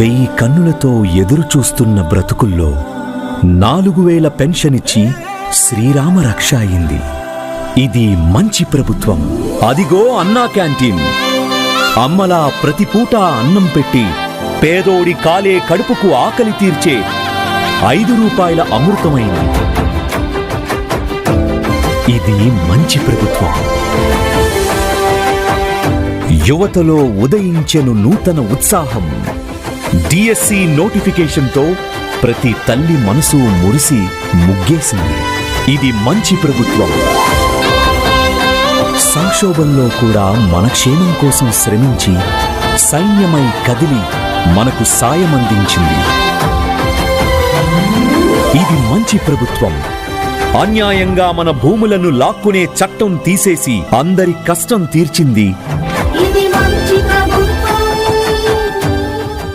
వెయ్యి కన్నులతో ఎదురు చూస్తున్న బ్రతుకుల్లో నాలుగు వేల పెన్షన్ ఇచ్చి శ్రీరామ రక్ష అయింది. ఇది మంచి ప్రభుత్వం. అదిగో అన్నా క్యాంటీన్. అమ్మలా ప్రతి పూట అన్నం పెట్టి పేదోడి కాలే కడుపుకు ఆకలి తీర్చే ఐదు రూపాయల అమృతమైంది ఇది మంచి ప్రభుత్వం. యువతలో ఉదయించెను నూతన ఉత్సాహం. డిఎస్సి నోటిఫికేషన్తో ప్రతి తల్లి మనసు మురిసి ముగ్గేసింది. ఇది మంచి ప్రభుత్వం. సంక్షోభంలో కూడా మన క్షేమం కోసం శ్రమించి సైన్యమై కదిలి మనకు సాయం అందించింది. ఇది మంచి ప్రభుత్వం. అన్యాయంగా మన భూములను లాక్కునే చట్టం తీసేసి అందరి కష్టం తీర్చింది. ఇది